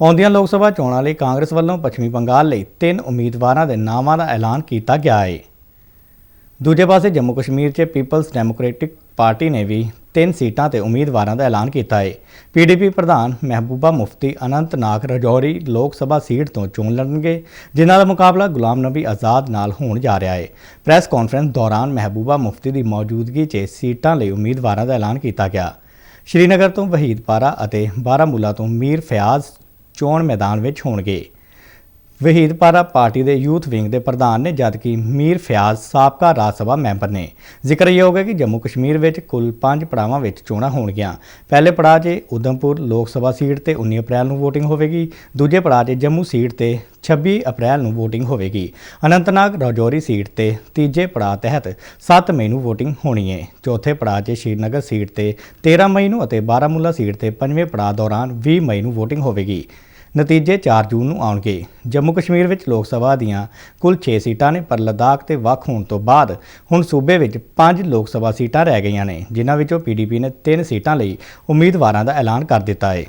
ਆਉਂਦੀਆਂ ਲੋਕ ਸਭਾ ਚੋਣਾਂ ਲਈ ਕਾਂਗਰਸ ਵੱਲੋਂ ਪੱਛਮੀ ਬੰਗਾਲ ਲਈ ਤਿੰਨ ਉਮੀਦਵਾਰਾਂ ਦੇ ਨਾਵਾਂ ਦਾ ਐਲਾਨ ਕੀਤਾ ਗਿਆ ਹੈ ਦੂਜੇ ਪਾਸੇ ਜੰਮੂ ਕਸ਼ਮੀਰ 'ਚ ਪੀਪਲਜ਼ ਡੈਮੋਕ੍ਰੈਟਿਕ ਪਾਰਟੀ ਨੇ ਵੀ ਤਿੰਨ ਸੀਟਾਂ ਤੇ ਉਮੀਦਵਾਰਾਂ ਦਾ ਐਲਾਨ ਕੀਤਾ ਹੈ ਪੀਡੀਪੀ ਪ੍ਰਧਾਨ ਮਹਿਬੂਬਾ ਮੁਫਤੀ ਅਨੰਤਨਾਗ ਰਜੌਰੀ ਲੋਕ ਸਭਾ ਸੀਟ ਤੋਂ ਚੋਣ ਲੜਨਗੇ, ਜਿਨ੍ਹਾਂ ਦਾ ਮੁਕਾਬਲਾ ਗੁਲਾਮ ਨਬੀ ਆਜ਼ਾਦ ਨਾਲ ਹੋਣ ਜਾ ਰਿਹਾ ਹੈ ਪ੍ਰੈਸ ਕਾਨਫਰੰਸ ਦੌਰਾਨ ਮਹਿਬੂਬਾ ਮੁਫਤੀ ਦੀ ਮੌਜੂਦਗੀ 'ਚ ਸੀਟਾਂ ਲਈ ਉਮੀਦਵਾਰਾਂ ਦਾ ਐਲਾਨ ਕੀਤਾ ਗਿਆ। ਸ਼੍ਰੀਨਗਰ ਤੋਂ ਵਹੀਦ ਪਾਰਾ ਅਤੇ ਬਾਰਾਮੂਲਾ ਤੋਂ ਮੀਰ ਫਿਆਜ਼ ਚੋਣ ਮੈਦਾਨ ਵਿੱਚ ਹੋਣਗੇ। ਵਹੀਦ ਪਾਰਾ ਪਾਰਟੀ ਦੇ ਯੂਥ ਵਿੰਗ ਦੇ ਪ੍ਰਧਾਨ ਨੇ ਜਦਕਿ ਮੀਰ ਫਿਆਜ਼ ਸਾਬਕਾ ਰਾਜ ਸਭਾ ਮੈਂਬਰ ਨੇ। ਜ਼ਿਕਰਯੋਗ ਹੈ ਕਿ ਜੰਮੂ ਕਸ਼ਮੀਰ ਵਿੱਚ ਕੁੱਲ 5 ਪੜਾਵਾਂ ਵਿੱਚ ਚੋਣਾਂ ਹੋਣਗੀਆਂ। ਪਹਿਲੇ ਪੜਾਅ 'ਚ ਉਧਮਪੁਰ ਲੋਕ ਸਭਾ ਸੀਟ ਤੇ 19 ਅਪ੍ਰੈਲ ਨੂੰ VOTING ਹੋਵੇਗੀ। ਦੂਜੇ ਪੜਾਅ 'ਚ ਜੰਮੂ ਸੀਟ ਤੇ 26 ਅਪ੍ਰੈਲ ਨੂੰ VOTING ਹੋਵੇਗੀ। ਅਨੰਤਨਾਗ ਰਾਜੌਰੀ ਸੀਟ ਤੇ ਤੀਜੇ ਪੜਾਅ ਤਹਿਤ 7 ਮਈ ਨੂੰ VOTING ਹੋਣੀ ਹੈ ਚੌਥੇ ਪੜਾਅ 'ਚ ਸ਼੍ਰੀਨਗਰ ਸੀਟ ਤੇ 13 ਮਈ ਨੂੰ ਅਤੇ ਬਾਰਾਮੂਲਾ ਸੀਟ ਤੇ ਪੰਜਵੇਂ ਪੜਾਅ ਦੌਰਾਨ 20 ਮਈ ਨੂੰ VOTING ਹੋਵੇਗੀ। ਨਤੀਜੇ 4 ਜੂਨ ਨੂੰ ਆਉਣਗੇ। ਜੰਮੂ ਕਸ਼ਮੀਰ ਵਿੱਚ ਲੋਕ ਸਭਾ ਦੀਆਂ ਕੁੱਲ 6 ਸੀਟਾਂ ਨੇ, ਪਰ ਲਦਾਖ ਤੇ ਵੱਖ ਹੋਣ ਤੋਂ ਬਾਅਦ ਹੁਣ ਸੂਬੇ ਵਿੱਚ 5 ਲੋਕ ਸਭਾ ਸੀਟਾਂ ਰਹਿ ਗਈਆਂ ਨੇ, ਜਿਨ੍ਹਾਂ ਵਿੱਚੋਂ ਪੀਡੀਪੀ ਨੇ 3 ਸੀਟਾਂ ਲਈ ਉਮੀਦਵਾਰਾਂ ਦਾ ਐਲਾਨ ਕਰ ਦਿੱਤਾ ਹੈ।